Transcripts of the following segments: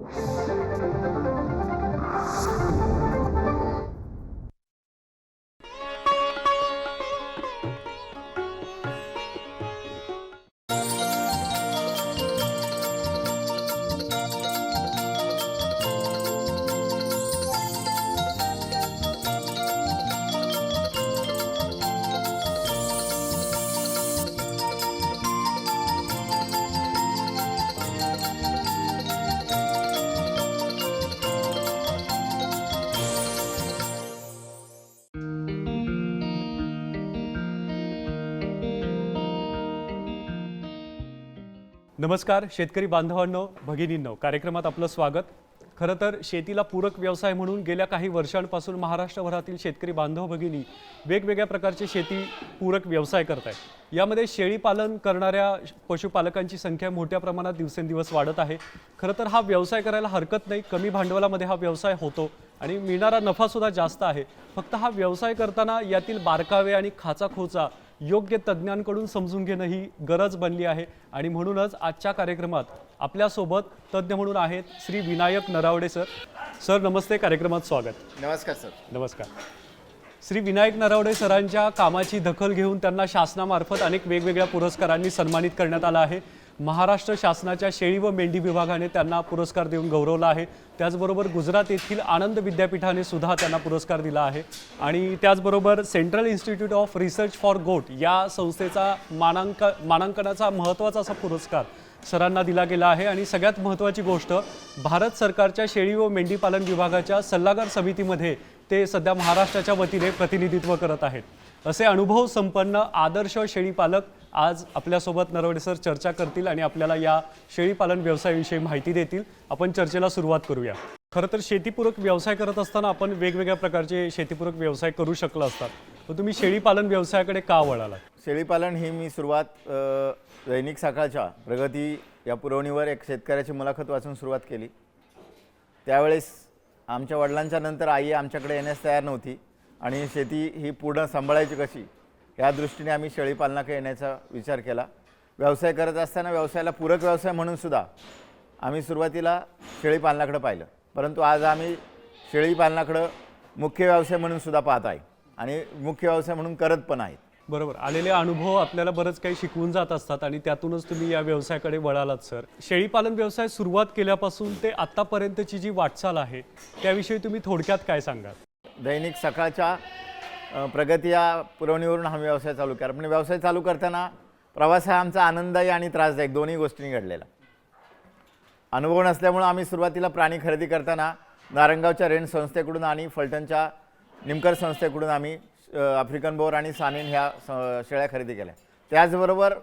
Thank you. नमस्कार शेतकरी बांधवांनो भगिनींनो कार्यक्रमात आपलं स्वागत. खरं तर शेतीला पूरक व्यवसाय म्हणून गेल्या काही वर्षांपासून महाराष्ट्रभरातील शेतकरी बांधव भगिनी वेगवेगळ्या प्रकारचे शेती पूरक व्यवसाय करत आहेत यामध्ये शेळीपालन करणाऱ्या पशुपालकांची संख्या मोठ्या प्रमाणात दिवसेंदिवस वाढत आहे. खरं तर हा व्यवसाय करायला हरकत नाही. कमी भांडवलामध्ये हा व्यवसाय होतो आणि मिळणारा नफासुद्धा जास्त आहे. फक्त हा व्यवसाय करताना यातील बारकावे आणि खाचाखोचा योग्य तज्ज्ञांकडून समजून घेणं ही गरज बनली आहे. आणि म्हणूनच आजच्या कार्यक्रमात आपल्यासोबत तज्ज्ञ म्हणून आहेत श्री विनायक नरावडे सर. सर नमस्ते. कार्यक्रमात स्वागत. नमस्कार सर. नमस्कार. श्री विनायक नरावडे सरांच्या कामाची दखल घेऊन त्यांना शासनामार्फत अनेक वेगवेगळ्या पुरस्कारांनी सन्मानित करण्यात आलं आहे. महाराष्ट्र शासनाच्या शेळी व मेंढी विभागाने त्यांना पुरस्कार देऊन गौरवला आहे. त्याचबरोबर गुजरात येथील आनंद विद्यापीठाने सुद्धा त्यांना पुरस्कार दिला आहे. आणि त्याचबरोबर central institute of research for goat या संस्थेचा मानांक मानांकनाचा महत्त्वाचा असा पुरस्कार सरांना दिला गेला आहे. आणि सगळ्यात महत्त्वाची गोष्ट भारत सरकारच्या शेळी व मेंढीपालन विभागाच्या सल्लागार समितीमध्ये ते सध्या महाराष्ट्राच्या वतीने प्रतिनिधित्व करत आहेत. असे अनुभव संपन्न आदर्श शेळीपालक आज आपल्यासोबत नरवडे सर चर्चा करतील आणि आपल्याला या शेळीपालन व्यवसायाविषयी माहिती देतील. आपण चर्चेला सुरुवात करूया. खरं तर शेतीपूरक व्यवसाय करत असताना आपण वेगवेगळ्या प्रकारचे शेतीपूरक व्यवसाय करू शकला असतात. तर तुम्ही शेळीपालन व्यवसायाकडे का वळाला शेळीपालन ही मी सुरुवात दैनिक सकाळच्या प्रगती या पुरवणीवर एक शेतकऱ्याची मुलाखत वाचून सुरुवात केली. त्यावेळेस आमच्या वडिलांच्या नंतर आई आमच्याकडे येण्यास तयार नव्हती. आणि शेती ही पूर्ण सांभाळायची कशी या दृष्टीने आम्ही शेळीपालनाकडे येण्याचा विचार केला. व्यवसाय करत असताना व्यवसायाला पूरक व्यवसाय म्हणूनसुद्धा आम्ही सुरुवातीला शेळीपालनाकडे पाहिलं. परंतु आज आम्ही शेळीपालनाकडं मुख्य व्यवसाय म्हणूनसुद्धा पाहत आहे आणि मुख्य व्यवसाय म्हणून करत पण आहेत. बरोबर. आलेले अनुभव आपल्याला बरंच काही शिकवून जात असतात आणि त्यातूनच तुम्ही या व्यवसायाकडे वळालात सर. शेळीपालन व्यवसाय सुरुवात केल्यापासून ते आत्तापर्यंतची जी वाटचाल आहे त्याविषयी तुम्ही थोडक्यात काय सांगाल? दैनिक सकाळच्या प्रगती या पुरवणीवरून हा व्यवसाय चालू केला पण व्यवसाय चालू करताना प्रवास हा आमचा आनंददायी आणि त्रासदायक दोन्ही गोष्टींनी घडलेला. अनुभव नसल्यामुळं आम्ही सुरुवातीला प्राणी खरेदी करताना नारंगावच्या रेंट संस्थेकडून आणि फलटणच्या निमकर संस्थेकडून आम्ही आफ्रिकन बोर आणि सानेन ह्या स- शेळ्या खरेदी केल्या. त्याचबरोबर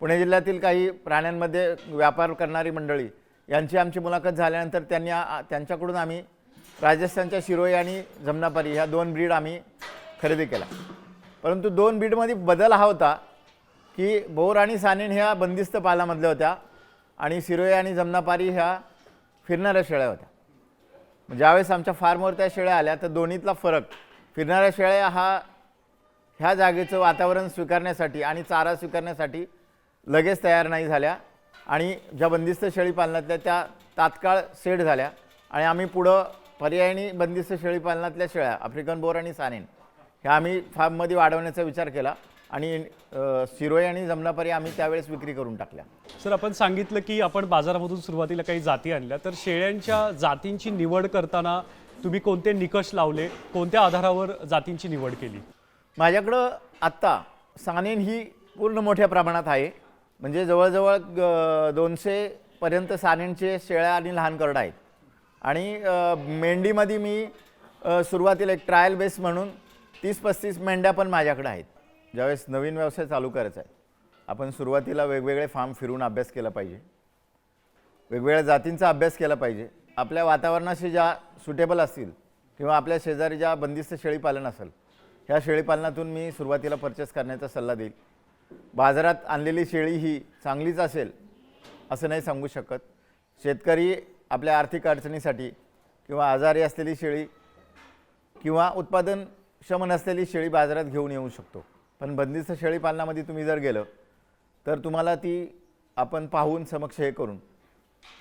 पुणे जिल्ह्यातील काही प्राण्यांमध्ये व्यापार करणारी मंडळी यांची आमची मुलाखत झाल्यानंतर त्यांनी त्यांच्याकडून आम्ही राजस्थानच्या शिरोई आणि जमनापारी ह्या दोन ब्रीड आम्ही खरेदी केला. परंतु दोन ब्रीडमध्ये बदल हा होता की बोर आणि सानेन ह्या बंदिस्त पालामधल्या होत्या आणि शिरोई आणि जमनापारी ह्या फिरणाऱ्या शेळ्या होत्या. ज्यावेळेस आमच्या फार्मवर त्या शेळ्या आल्या तर दोन्हीतला फरक फिरणाऱ्या शेळ्या हा ह्या जागेचं वातावरण स्वीकारण्यासाठी आणि चारा स्वीकारण्यासाठी लगेच तयार नाही झाल्या आणि ज्या बंदिस्त शेळी पालनातल्या त्या तात्काळ सेट झाल्या आणि आम्ही पुढं पर्यायी बंदिस्त शेळी पालनातल्या शेळ्या आफ्रिकन बोर आणि सानेन ह्या आम्ही फार्ममध्ये वाढवण्याचा विचार केला आणि अ, शिरोई आणि जमनापारी आम्ही त्यावेळेस विक्री करून टाकल्या. सर आपण सांगितलं की आपण बाजारामधून सुरुवातीला काही जाती आणल्या तर शेळ्यांच्या जातींची निवड करताना तुम्ही कोणते निकष लावले कोणत्या आधारावर जातींची निवड केली? माझ्याकडं आत्ता सानेन ही पूर्ण मोठ्या प्रमाणात आहे. म्हणजे जवळजवळ दोनशेपर्यंत सानेनचे शेळ्या आणि लहान करडं आहेत. आणि मेंढीमध्ये मी सुरुवातीला एक ट्रायल बेस म्हणून तीस पस्तीस मेंढ्या पण माझ्याकडे आहेत. ज्यावेळेस नवीन व्यवसाय चालू करायचा आहे आपण सुरुवातीला वेगवेगळे फार्म फिरून अभ्यास केला पाहिजे. वेगवेगळ्या जातींचा अभ्यास केला पाहिजे. आपल्या वातावरणाशी ज्या सुटेबल असतील किंवा आपल्या शेजारी ज्या बंदिस्त शेळीपालन असेल ह्या शेळीपालनातून मी सुरुवातीला परचेस करण्याचा सल्ला देईल. बाजारात आणलेली शेळी ही चांगलीच असेल असं नाही सांगू शकत. शेतकरी आपल्या आर्थिक अडचणीसाठी किंवा आजारी असलेली शेळी किंवा उत्पादनक्षम नसलेली शेळी बाजारात घेऊन येऊ शकतो. पण बंदिस्त शेळीपालनामध्ये तुम्ही जर गेलं तर तुम्हाला ती आपण पाहून समक्ष हे करून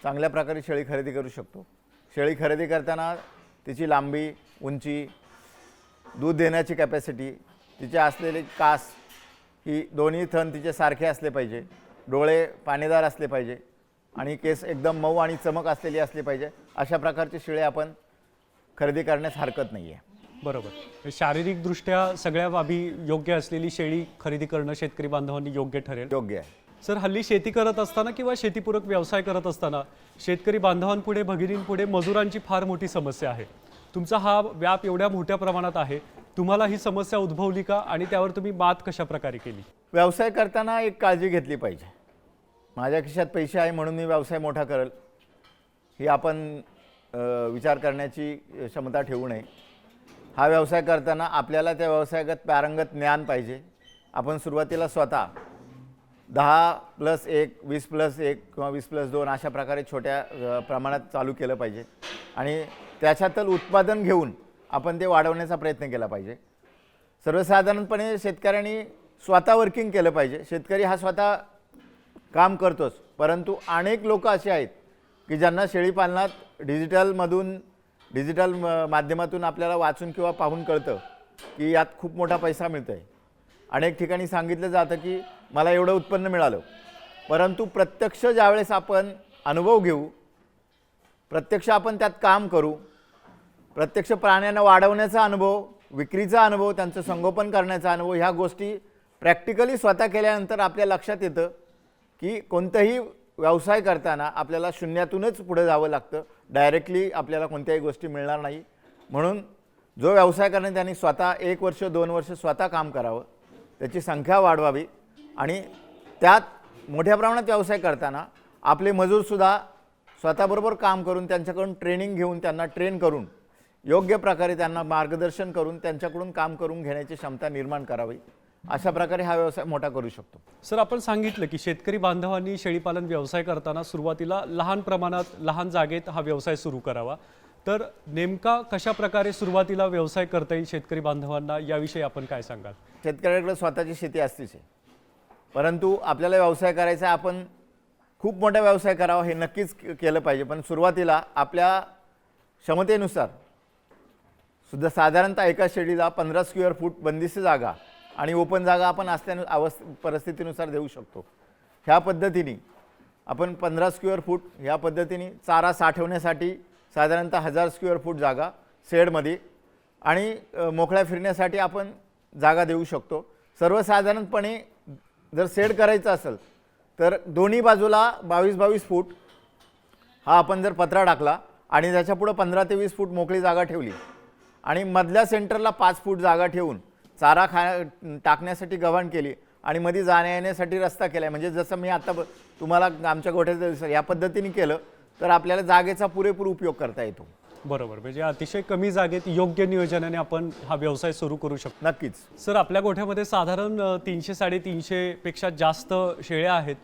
चांगल्या प्रकारे शेळी खरेदी करू शकतो. शेळी खरेदी करताना तिची लांबी उंची दूध देण्याची कॅपॅसिटी तिचे असलेले कास ही दोन्ही थन तिचे सारखे असले पाहिजे. डोळे पाणीदार असले पाहिजे. आणि केस एकदम मऊ आणि चमक असलेली असली पाहिजे. अशा प्रकारचे शेळे आपण खरेदी करण्यास हरकत नाही आहे बरोबर शारीरिकदृष्ट्या सगळ्या बाबी योग्य असलेली शेळी खरेदी करणं शेतकरी बांधवांनी योग्य ठरेल. योग्य आहे. सर हल्ली शेती करत असताना किंवा शेतीपूरक व्यवसाय करत असताना शेतकरी बांधवांपुढे भगिनींपुढे मजुरांची फार मोठी समस्या आहे. तुमचा हा व्याप एवढ्या मोठ्या प्रमाणात आहे. तुम्हाला ही समस्या उद्भवली का आणि त्यावर तुम्ही मात कशा प्रकारे केली? व्यवसाय करताना एक काळजी घेतली पाहिजे. माझ्या खिशात पैसे आहे म्हणून मी व्यवसाय मोठा करेल. ही आपण विचार करण्याची क्षमता ठेवू नये. हा व्यवसाय करताना आपल्याला त्या व्यवसायागत पारंगत ज्ञान पाहिजे. आपण सुरुवातीला स्वतः दहा प्लस एक वीस प्लस एक किंवा वीस प्लस दोन अशा प्रकारे छोट्या प्रमाणात चालू केलं पाहिजे. आणि त्याच्यातलं उत्पादन घेऊन आपण ते वाढवण्याचा प्रयत्न केला पाहिजे. सर्वसाधारणपणे शेतकऱ्यांनी स्वतः वर्किंग केलं पाहिजे. शेतकरी हा स्वतः काम करतोच. परंतु अनेक लोक असे आहेत की ज्यांना शेळीपालनात डिजिटलमधून डिजिटल म- माध्यमातून आपल्याला वाचून किंवा पाहून कळतं की यात खूप मोठा पैसा मिळतो आहे अनेक ठिकाणी सांगितलं जातं की मला एवढं उत्पन्न मिळालं. परंतु प्रत्यक्ष ज्यावेळेस आपण अनुभव घेऊ प्रत्यक्ष आपण त्यात काम करू प्रत्यक्ष प्राण्यांना वाढवण्याचा अनुभव विक्रीचा अनुभव त्यांचं संगोपन करण्याचा अनुभव ह्या गोष्टी प्रॅक्टिकली स्वतः केल्यानंतर आपल्या लक्षात येतं. की कोणतंही व्यवसाय करताना आपल्याला शून्यातूनच पुढे जावं लागतं. डायरेक्टली आपल्याला कोणत्याही गोष्टी मिळणार नाही. म्हणून जो व्यवसाय करणे त्यांनी स्वतः एक वर्ष दोन वर्ष स्वतः काम करावं त्याची संख्या वाढवावी आणि त्यात मोठ्या प्रमाणात व्यवसाय करताना आपले मजूरसुद्धा स्वतःबरोबर काम करून त्यांच्याकडून ट्रेनिंग घेऊन त्यांना ट्रेन करून योग्य प्रकारे त्यांना मार्गदर्शन करून त्यांच्याकडून काम करून घेण्याची क्षमता निर्माण करावी. अशा प्रकारे हा व्यवसाय मोठा करू शकतो. सर आपण सांगितलं की शेतकरी बांधवांनी शेळीपालन व्यवसाय करताना सुरुवातीला लहान प्रमाणात लहान जागेत हा व्यवसाय सुरू करावा. तर नेमका कशा प्रकारे सुरुवातीला व्यवसाय करता येईल शेतकरी बांधवांना? याविषयी आपण काय सांगाल? शेतकऱ्याकडे स्वतःची शेती असतेच आहे. परंतु आपल्याला व्यवसाय करायचा आहे, आपण खूप मोठा व्यवसाय करावा हे नक्कीच केलं पाहिजे. पण सुरुवातीला आपल्या क्षमतेनुसार सुद्धा साधारणतः एका शेळीला पंधरा स्क्वेअर फूट बंदिस्त जागा आणि ओपन जागा आपण असल्या अवस्थ परिस्थितीनुसार देऊ शकतो. ह्या पद्धतीने आपण पंधरा स्क्वेअर फूट ह्या पद्धतीने चारा साठवण्यासाठी साधारणतः हजार स्क्वेअर फूट जागा शेडमध्ये आणि मोकळ्या फिरण्यासाठी आपण जागा देऊ शकतो. सर्वसाधारणपणे जर शेड करायचं असेल तर दोन्ही बाजूला बावीस बावीस फूट हा आपण जर पत्रा टाकला आणि त्याच्यापुढं पंधरा ते वीस फूट मोकळी जागा ठेवली आणि मधल्या सेंटरला पाच फूट जागा ठेवून चारा खा टाकण्यासाठी गव्हाण केली आणि मध्ये जाण्या येण्यासाठी रस्ता केला म्हणजे जसं मी आता ब- तुम्हाला आमच्या गोठ्याचं दिसलं, या पद्धतीने केलं तर आपल्याला जागेचा पुरेपूर उपयोग करता येतो. बरोबर. म्हणजे अतिशय कमी जागेत योग्य नियोजनाने आपण हा व्यवसाय सुरू करू शकतो. नक्कीच. सर आपल्या गोठ्यामध्ये साधारण तीनशे साडेतीनशे पेक्षा जास्त शेळ्या आहेत.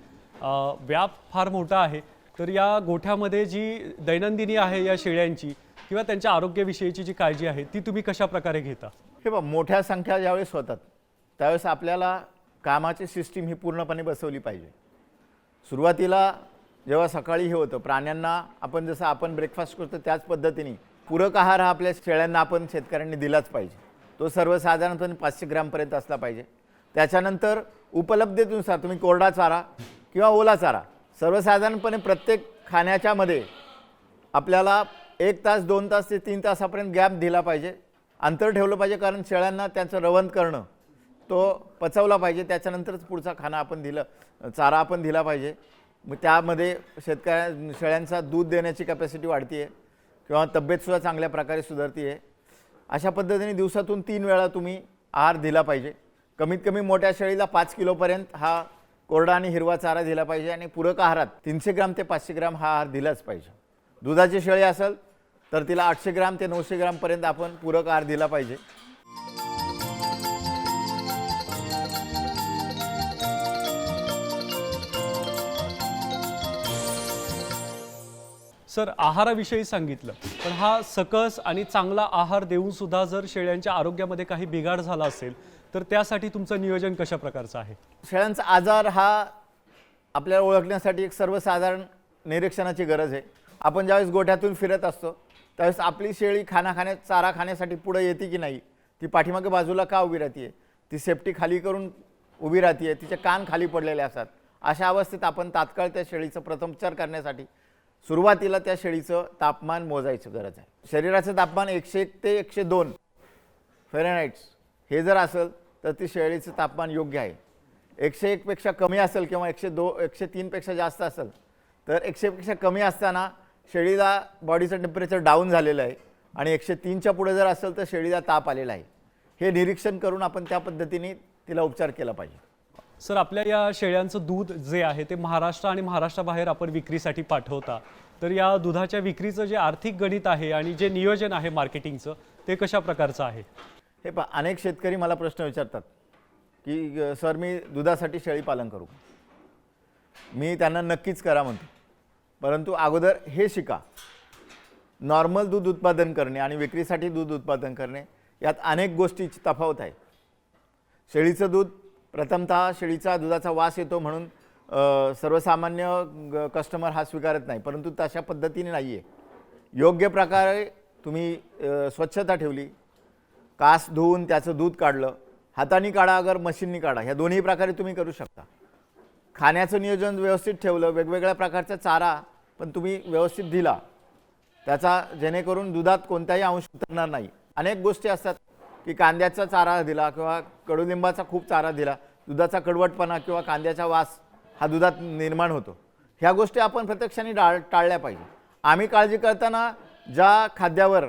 व्याप फार मोठा आहे. तर या गोठ्यामध्ये जी दैनंदिनी आहे या शेळ्यांची किंवा त्यांच्या आरोग्याविषयीची जी काळजी आहे ती तुम्ही कशा प्रकारे घेता? हे बघ मोठ्या संख्या ज्यावेळेस होतात त्यावेळेस आपल्याला कामाची सिस्टीम ही पूर्णपणे बसवली पाहिजे. सुरुवातीला जेव्हा सकाळी हे होतं प्राण्यांना आपण जसं आपण ब्रेकफास्ट करतो त्याच पद्धतीने पूरक आहार हा आपल्या शेळ्यांना आपण शेतकऱ्यांनी दिलाच पाहिजे. तो सर्वसाधारणपणे पाचशे ग्रामपर्यंत असला पाहिजे. त्याच्यानंतर उपलब्धतेनुसार तुम्ही कोरडा चारा किंवा ओला चारा सर्वसाधारणपणे प्रत्येक खाण्याच्यामध्ये आपल्याला एक तास दोन तास ते तीन तासापर्यंत गॅप दिला पाहिजे. अंतर ठेवलं पाहिजे कारण शेळ्यांना त्यांचं रवंत करणं तो पचवला पाहिजे. त्याच्यानंतरच पुढचा खाना आपण दिलं चारा आपण दिला पाहिजे. मग त्यामध्ये शेतकऱ्या शेळ्यांचा दूध देण्याची कॅपॅसिटी वाढते आहे किंवा तब्येतसुद्धा चांगल्या प्रकारे सुधारते आहे अशा पद्धतीने दिवसातून तीन वेळा तुम्ही आहार दिला पाहिजे. कमीत कमी मोठ्या शेळीला पाच किलोपर्यंत हा कोरडा आणि हिरवा चारा दिला पाहिजे आणि पूरक आहारात तीनशे ग्राम ते पाचशे ग्राम हा आहार दिलाच पाहिजे. दुधाची शेळी असेल तर तिला आठशे ग्राम ते नऊशे ग्रामपर्यंत आपण पूरक आहार दिला पाहिजे. सर आहाराविषयी सांगितलं पण हा सकस आणि चांगला आहार देऊन सुद्धा जर शेळ्यांच्या आरोग्यामध्ये काही बिघाड झाला असेल तर त्यासाठी तुमचं नियोजन कशा प्रकारचं आहे? शेळ्यांचा आजार हा आपल्याला ओळखण्यासाठी एक सर्वसाधारण निरीक्षणाची गरज आहे. आपण ज्यावेळेस गोठ्यातून फिरत असतो त्यावेळेस आपली शेळी खाना खाण्या चारा खाण्यासाठी पुढे येते की नाही ती पाठीमागे बाजूला का उभी राहते? ती सेफ्टी खाली करून उभी राहते तिचे कान खाली पडलेले असतात. अशा अवस्थेत आपण तात्काळ त्या शेळीचं प्रथमोपचार करण्यासाठी सुरुवातीला त्या शेळीचं तापमान मोजायची गरज आहे. शरीराचं तापमान एकशे एक ते एकशे दोन फेरेनाईट्स हे जर असेल तर ती शेळीचं तापमान योग्य आहे. एकशे एकपेक्षा कमी असेल किंवा एकशे दो एकशे तीनपेक्षा जास्त असेल तर एकशेपेक्षा कमी असताना शेळीला बॉडीचं टेम्परेचर डाऊन झालेलं आहे आणि एकशे तीनच्या पुढे जर असेल तर शेळीला ताप आलेला आहे. हे निरीक्षण करून आपण त्या पद्धतीने तिला उपचार केला पाहिजे. सर आपल्या या शेळ्यांचं दूध जे आहे ते महाराष्ट्र आणि महाराष्ट्राबाहेर आपण विक्रीसाठी पाठवता. तर या दुधाच्या विक्रीचं जे आर्थिक गणित आहे आणि जे नियोजन आहे मार्केटिंगचं ते कशा प्रकारचं आहे? हे पहा अनेक शेतकरी मला प्रश्न विचारतात की सर मी दुधासाठी शेळी पालन करू का?" मी त्यांना नक्कीच करा म्हणतो. परंतु अगोदर हे शिका. नॉर्मल दूध उत्पादन करणे आणि विक्रीसाठी दूध उत्पादन करणे यात अनेक गोष्टीची तफावत आहे. शेळीचं दूध प्रथमतः शेळीचा दुधाचा वास येतो म्हणून सर्वसामान्य ग- कस्टमर हा स्वीकारत नाही परंतु तशा पद्धतीने नाही आहे योग्य प्रकारे तुम्ही स्वच्छता ठेवली कास धुवून त्याचं दूध काढलं हाताने काढा अगर मशीननी काढा ह्या दोन्ही प्रकारे तुम्ही करू शकता. खाण्याचं नियोजन व्यवस्थित ठेवलं वेगवेगळ्या प्रकारचा चारा पण तुम्ही व्यवस्थित दिला. त्याचा जेणेकरून दुधात कोणताही अंश उतरणार नाही. अनेक गोष्टी असतात की कांद्याचा चारा दिला किंवा कडुलिंबाचा खूप चारा दिला दुधाचा कडवटपणा किंवा कांद्याचा वास हा दुधात निर्माण होतो. ह्या गोष्टी आपण प्रत्यक्षाने टाळ टाळल्या पाहिजे. आम्ही काळजी करताना ज्या खाद्यावर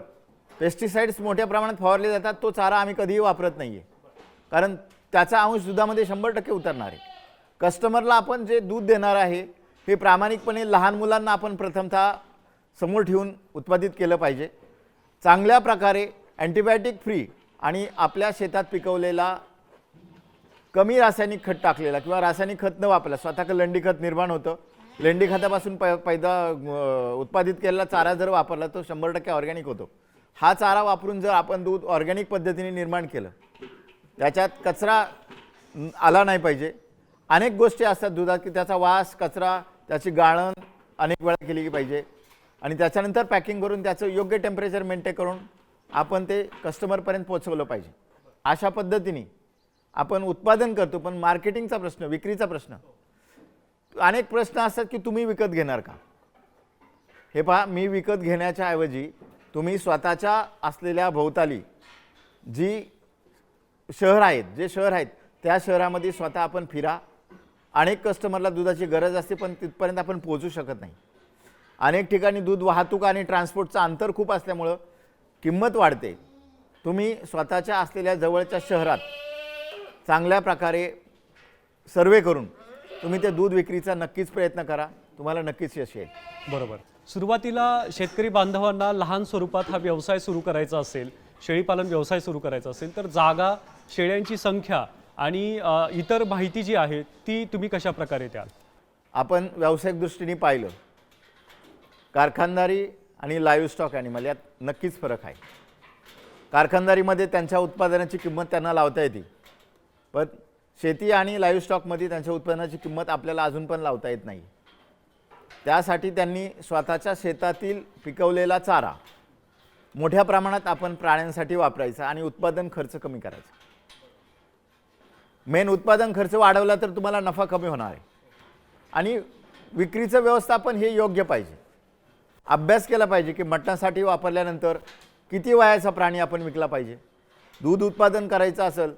पेस्टिसाइड्स मोठ्या प्रमाणात फवारले जातात तो चारा आम्ही कधीही वापरत नाही आहे कारण त्याचा अंश दुधामध्ये शंभर टक्के उतरणार आहे. कस्टमरला आपण जे दूध देणार आहे हे प्रामाणिकपणे लहान मुलांना आपण प्रथमतः समोर ठेवून उत्पादित केलं पाहिजे. चांगल्या प्रकारे अँटीबायोटिक फ्री आणि आपल्या शेतात पिकवलेला कमी रासायनिक खत टाकलेला किंवा रासायनिक खत न वापरला स्वतः लेंडी खत निर्माण होतं. लेंडी खतापासून पै पैदा उत्पादित केलेला चारा जर वापरला तो शंभर टक्के ऑर्गॅनिक होतो. हा चारा वापरून जर आपण दूध ऑर्गॅनिक पद्धतीने निर्माण केलं त्याच्यात कचरा आला नाही पाहिजे. अनेक गोष्टी असतात दुधात की त्याचा वास कचरा त्याची गाळण अनेक वेळा केली पाहिजे. आणि त्याच्यानंतर पॅकिंग करून त्याचं योग्य टेम्परेचर मेंटेन करून आपण ते कस्टमरपर्यंत पोहोचवलं पाहिजे. अशा पद्धतीने आपण उत्पादन करतो पण मार्केटिंगचा प्रश्न विक्रीचा प्रश्न. अनेक प्रश्न असतात की तुम्ही विकत घेणार का? हे पहा मी विकत घेण्याच्या ऐवजी तुम्ही स्वतःच्या असलेल्या भोवताली जी शहर आहेत जे शहर आहेत त्या शहरामध्ये स्वतः आपण फिरा अनेक कस्टमरला दुधाची गरज असते पण तिथपर्यंत आपण पोहोचू शकत नाही. अनेक ठिकाणी दूध वाहतूक आणि ट्रान्सपोर्टचं अंतर खूप असल्यामुळं किंमत वाढते. तुम्ही स्वतःच्या असलेल्या जवळच्या शहरात चांगल्या प्रकारे सर्वे करून तुम्ही ते दूध विक्रीचा नक्कीच प्रयत्न करा. तुम्हाला नक्कीच यश येईल. बरोबर. सुरुवातीला शेतकरी बांधवांना लहान स्वरूपात हा व्यवसाय सुरू करायचा असेल शेळीपालन व्यवसाय सुरू करायचा असेल तर जागा शेळ्यांची संख्या आणि इतर माहिती जी आहे ती तुम्ही कशा प्रकारे द्याल? आपण व्यावसायिक दृष्टीने पाहिलं. कारखानदारी आणि लाईव्ह स्टॉक ॲनिमल यात नक्कीच फरक आहे. कारखानदारीमध्ये त्यांच्या उत्पादनाची किंमत त्यांना लावता येते. पण शेती आणि लाईव्ह स्टॉकमध्ये त्यांच्या उत्पन्नाची किंमत आपल्याला अजून पण लावता येत नाही. त्यासाठी त्यांनी स्वतःच्या शेतातील पिकवलेला चारा मोठ्या प्रमाणात आपण प्राण्यांसाठी वापरायचा आणि उत्पादन खर्च कमी करायचा. मेन उत्पादन खर्च वाढवला तर तुम्हाला नफा कमी होणार आहे. आणि विक्रीचं व्यवस्थापन हे योग्य पाहिजे. अभ्यास केला पाहिजे की मटणासाठी वापरल्यानंतर किती वयाचा प्राणी आपण विकला पाहिजे. दूध उत्पादन करायचं असेल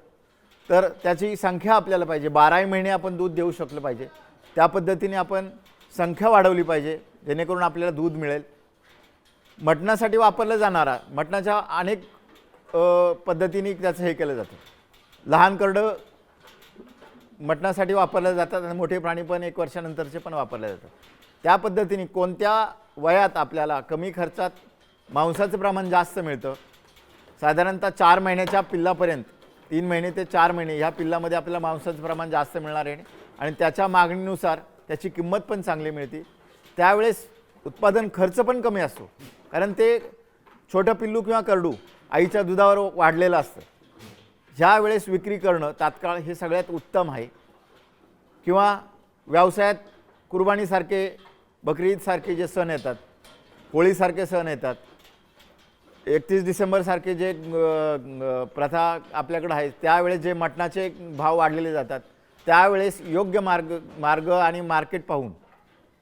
तर त्याची संख्या आपल्याला पाहिजे. बाराही महिने आपण दूध देऊ शकलं पाहिजे. त्या पद्धतीने आपण संख्या वाढवली पाहिजे जेणेकरून आपल्याला दूध मिळेल. मटणासाठी वापरलं जाणारा मटणाच्या अनेक पद्धतीने त्याचं हे केलं जातं. लहान करडं मटणासाठी वापरल्या जातात आणि मोठे प्राणी पण एक वर्षानंतरचे पण वापरले जातात. त्या पद्धतीने कोणत्या वयात आपल्याला कमी खर्चात मांसाचं प्रमाण जास्त मिळतं? साधारणतः चार महिन्याच्या पिल्लापर्यंत तीन महिने ते चार महिने ह्या पिल्लामध्ये आपल्याला मांसाचं प्रमाण जास्त मिळणार आहे आणि त्याच्या मागणीनुसार त्याची किंमत पण चांगली मिळते. त्यावेळेस उत्पादन खर्च पण कमी असतो. कारण ते छोटं पिल्लू किंवा करडू आईच्या दुधावर वाढलेलं असतं. ज्या वेळेस विक्री करणं तात्काळ हे सगळ्यात उत्तम आहे. किंवा व्यवसायात कुर्बानीसारखे बकरी ईदसारखे जे सण येतात होळीसारखे सण येतात एकतीस डिसेंबरसारखे जे प्रथा आपल्याकडे आहे त्यावेळेस जे मटणाचे भाव वाढलेले जातात त्यावेळेस योग्य मार्ग मार्ग आणि मार्केट पाहून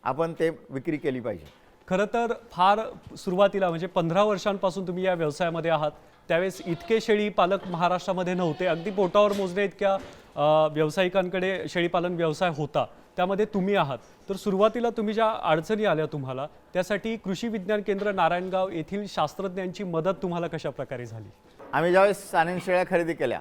आपण ते विक्री केली पाहिजे. खरं तर फार सुरुवातीला म्हणजे पंधरा वर्षांपासून तुम्ही या व्यवसायामध्ये आहात त्यावेळेस इतके शेळी पालक महाराष्ट्रामध्ये नव्हते. अगदी पोटावर मोजण्या इतक्या व्यावसायिकांकडे शेळीपालन व्यवसाय होता. त्यामध्ये तुम्ही आहात. तर सुरुवातीला तुम्ही ज्या अडचणी आल्या तुम्हाला त्यासाठी कृषी विज्ञान केंद्र नारायणगाव येथील शास्त्रज्ञांची मदत तुम्हाला कशा प्रकारे झाली? आम्ही ज्यावेळेस सानेन शेळ्या खरेदी केल्या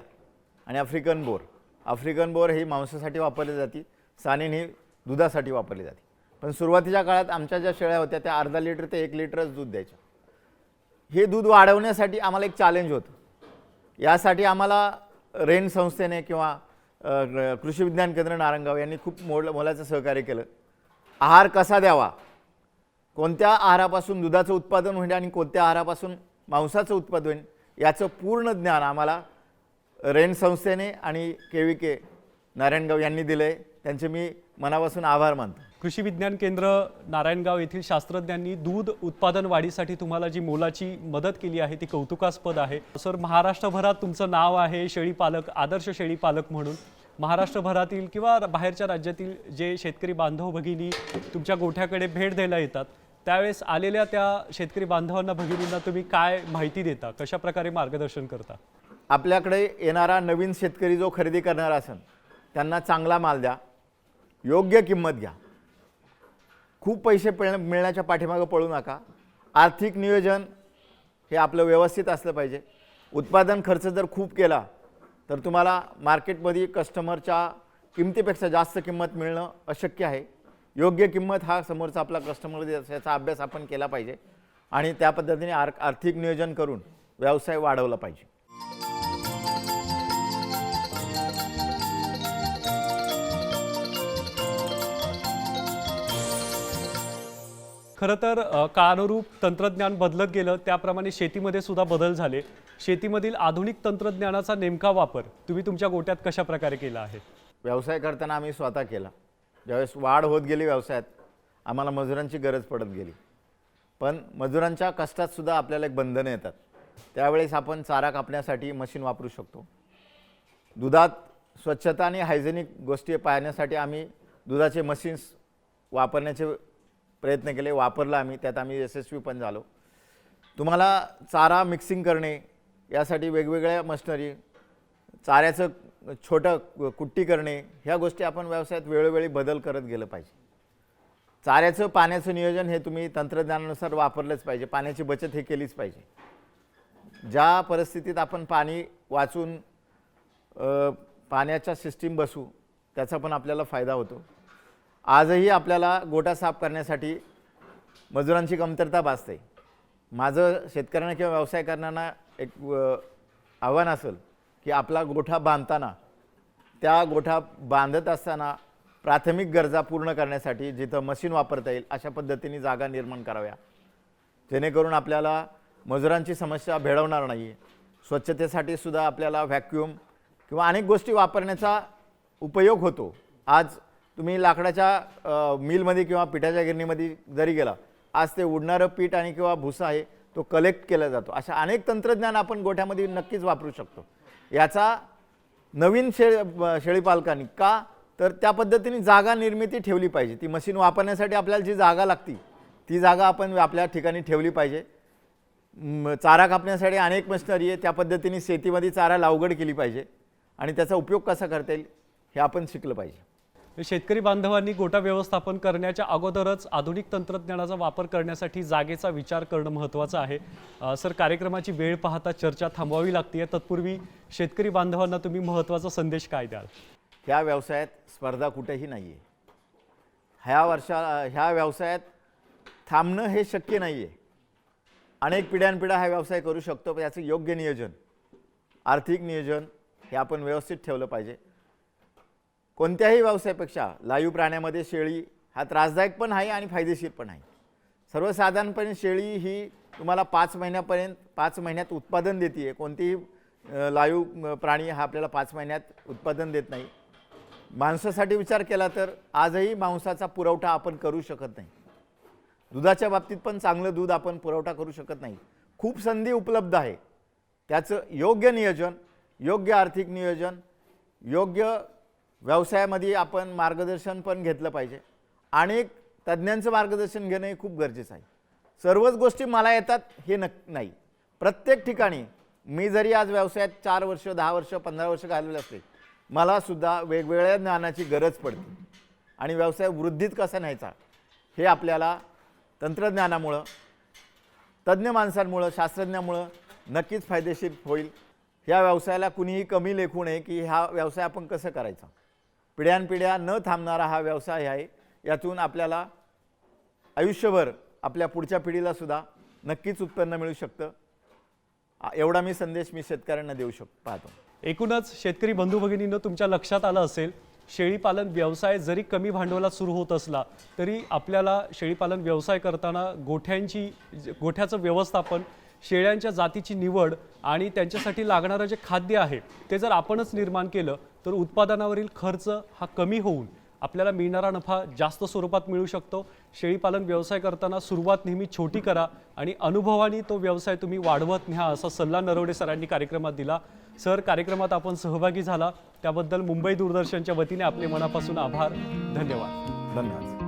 आणि आफ्रिकन बोर आफ्रिकन बोर ही मांसासाठी वापरली जाते सानेन ही दुधासाठी वापरली जाते. पण सुरुवातीच्या काळात आमच्या ज्या शेळ्या होत्या त्या अर्धा लिटर ते एक लिटरच दूध द्यायच्या. हे दूध वाढवण्यासाठी आम्हाला एक चॅलेंज होतं. यासाठी आम्हाला रेन संस्थेने किंवा कृषी विज्ञान केंद्र नारंगाव यांनी खूप मोल मोलाचं सहकार्य केलं. आहार कसा द्यावा? कोणत्या आहारापासून दुधाचं उत्पादन होईल आणि कोणत्या आहारापासून मांसाचं उत्पादन होईल याचं पूर्ण ज्ञान आम्हाला रेन संस्थेने आणि के व्ही के नारायणगाव यांनी दिलं आहे त्यांचे मी मनापासून आभार मानतो. कृषी विज्ञान केंद्र नारायणगाव येथील शास्त्रज्ञांनी दूध उत्पादन वाढीसाठी तुम्हाला जी मोलाची मदत केली आहे ती कौतुकास्पद आहे. सर महाराष्ट्रभरात तुमचं नाव आहे शेळी पालक आदर्श शेळी पालक म्हणून. महाराष्ट्रभरातील किंवा बाहेरच्या राज्यातील जे शेतकरी बांधव भगिनी तुमच्या गोठ्याकडे भेट द्यायला येतात त्यावेळेस आलेल्या त्या शेतकरी बांधवांना भगिनींना तुम्ही काय माहिती देता? कशा प्रकारे मार्गदर्शन करता? आपल्याकडे येणारा नवीन शेतकरी जो खरेदी करणारा असेल त्यांना चांगला माल द्या योग्य किंमत घ्या. खूप पैसे पिळ मिळण्याच्या पाठीमागं पळू नका. आर्थिक नियोजन हे आपलं व्यवस्थित असलं पाहिजे. उत्पादन खर्च जर खूप केला तर तुम्हाला मार्केटमध्ये कस्टमरच्या किमतीपेक्षा जास्त किंमत मिळणं अशक्य आहे. योग्य किंमत हा समोरचा आपला कस्टमर याचा अभ्यास आपण केला पाहिजे. आणि त्या पद्धतीने आर आर्थिक नियोजन करून व्यवसाय वाढवला पाहिजे. खरं तर काळानुरूप तंत्रज्ञान बदलत गेलं त्याप्रमाणे शेतीमध्ये सुद्धा बदल झाले. शेतीमधील आधुनिक तंत्रज्ञानाचा नेमका वापर तुम्ही तुमच्या गोट्यात कशा प्रकारे केला आहे? व्यवसाय करताना आम्ही स्वतः केला. ज्यावेळेस वाढ होत गेली व्यवसायात आम्हाला मजुरांची गरज पडत गेली. पण मजुरांच्या कष्टात सुद्धा आपल्याला एक बंधनं येतात. त्यावेळेस आपण चारा कापण्यासाठी मशीन वापरू शकतो. दुधात स्वच्छता आणि हायजेनिक गोष्टी पाहण्यासाठी आम्ही दुधाचे मशीन्स वापरण्याचे प्रयत्न केले वापरला आम्ही त्यात आम्ही यशस्वी पण झालो. तुम्हाला चारा मिक्सिंग करणे यासाठी वेगवेगळ्या मशिनरी चाऱ्याचं छोटं कुट्टी करणे ह्या गोष्टी आपण व्यवसायात वेळोवेळी बदल करत गेलं पाहिजे. चाऱ्याचं पाण्याचं नियोजन हे तुम्ही तंत्रज्ञानानुसार वापरलंच पाहिजे पाण्याची बचत हे केलीच पाहिजे. ज्या परिस्थितीत आपण पाणी वाचून पाण्याच्या सिस्टीम बसू त्याचा पण आपल्याला फायदा होतो. आजही आपल्याला गोटा साफ करण्यासाठी मजुरांची कमतरता भासते. माझं शेतकऱ्यांना किंवा व्यवसाय करणाऱ्यांना एक आव्हान असेल की आपला गोठा बांधताना त्या गोठा बांधत असताना प्राथमिक गरजा पूर्ण करण्यासाठी जिथं मशीन वापरता येईल अशा पद्धतीने जागा निर्माण कराव्या. जेणेकरून आपल्याला मजुरांची समस्या भेडवणार नाही. स्वच्छतेसाठी सुद्धा आपल्याला व्हॅक्यूम किंवा अनेक गोष्टी वापरण्याचा उपयोग होतो. आज तुम्ही लाकडाच्या मिलमध्ये किंवा पिठाच्या गिरणीमध्ये जरी गेला आज ते उडणारं पीठ आणि किंवा भुसा आहे तो कलेक्ट केला जातो. अशा अनेक तंत्रज्ञान आपण गोठ्यामध्ये नक्कीच वापरू शकतो. याचा नवीन शेळ शेळीपालकांनी का? तर त्या पद्धतीने जागा निर्मिती ठेवली पाहिजे. ती मशीन वापरण्यासाठी आपल्याला जी जागा लागती ती जागा आपण आपल्या ठिकाणी ठेवली पाहिजे. चारा कापण्यासाठी अनेक मशिनरी आहे त्या पद्धतीने शेतीमध्ये चारा लावगड केली पाहिजे आणि त्याचा उपयोग कसा करता येईल हे आपण शिकलं पाहिजे. शेतकरी बांधवांनी गोटा व्यवस्थापन करण्याच्या अगोदरच आधुनिक तंत्रज्ञानाचा वापर करण्यासाठी जागेचा विचार करणं महत्त्वाचं आहे. सर कार्यक्रमाची वेळ पाहता चर्चा थांबवावी लागते तत्पूर्वी शेतकरी बांधवांना तुम्ही महत्त्वाचा संदेश काय द्याल? ह्या व्यवसायात स्पर्धा कुठेही नाही आहे ह्या वर्षा ह्या व्यवसायात थांबणं हे शक्य नाही आहे अनेक पिढ्यानपिढ्या हा व्यवसाय करू शकतो पण याचं योग्य नियोजन आर्थिक नियोजन हे आपण व्यवस्थित ठेवलं पाहिजे. कोणत्याही व्यवसायापेक्षा लाईव प्राण्यामध्ये शेळी हा त्रासदायक पण आहे आणि फायदेशीर पण आहे. सर्वसाधारणपणे शेळी ही तुम्हाला पाच महिन्यापर्यंत पाच महिन्यात उत्पादन देते आहे कोणतीही लाईव प्राणी हा आपल्याला पाच महिन्यात उत्पादन देत नाही. माणसासाठी विचार केला तर आजही मांसाचा पुरवठा आपण करू शकत नाही. दुधाच्या बाबतीत पण चांगलं दूध आपण पुरवठा करू शकत नाही. खूप संधी उपलब्ध आहे. त्याचं योग्य नियोजन योग्य आर्थिक नियोजन योग्य व्यवसायामध्ये आपण मार्गदर्शन पण घेतलं पाहिजे. आणि तज्ज्ञांचं मार्गदर्शन घेणं हे खूप गरजेचं आहे. सर्वच गोष्टी मला येतात हे नक नाही. प्रत्येक ठिकाणी मी जरी आज व्यवसायात चार वर्ष दहा वर्ष पंधरा वर्ष घालवले असते मला सुद्धा वेगवेगळ्या ज्ञानाची गरज पडते. आणि व्यवसाय वृद्धीत कसा न्यायचा हे आपल्याला तंत्रज्ञानामुळं तज्ज्ञ माणसांमुळं शास्त्रज्ञामुळं नक्कीच फायदेशीर होईल. ह्या व्यवसायाला कुणीही कमी लेखू नये की हा व्यवसाय आपण कसं करायचा. पिढ्यानपिढ्या न थांबणारा हा व्यवसाय आहे. यातून आपल्याला आयुष्यभर आपल्या पुढच्या पिढीलासुद्धा नक्कीच उत्पन्न मिळू शकतं. एवढा मी संदेश मी शेतकऱ्यांना देऊ शक पाहतो. एकूणच शेतकरी बंधू भगिनींनो तुमच्या लक्षात आलं असेल शेळीपालन व्यवसाय जरी कमी भांडवलात सुरू होत असला तरी आपल्याला शेळीपालन व्यवसाय करताना गोठ्यांची गोठ्याचं व्यवस्थापन शेळ्यांच्या जातीची निवड आणि त्यांच्यासाठी लागणारं जे खाद्य आहे ते जर आपणच निर्माण केलं तर उत्पादनावरील खर्च हा कमी होऊन आपल्याला मिळणारा नफा जास्त स्वरूपात मिळू शकतो. शेळीपालन व्यवसाय करताना सुरुवात नेहमी छोटी करा आणि अनुभवाने तो व्यवसाय तुम्ही वाढवत न्या असा सल्ला नरवडे सरांनी कार्यक्रमात दिला. सर कार्यक्रमात आपण सहभागी झाला. त्याबद्दल मुंबई दूरदर्शनच्या वतीने आपले मनापासून आभार. धन्यवाद. धन्यवाद.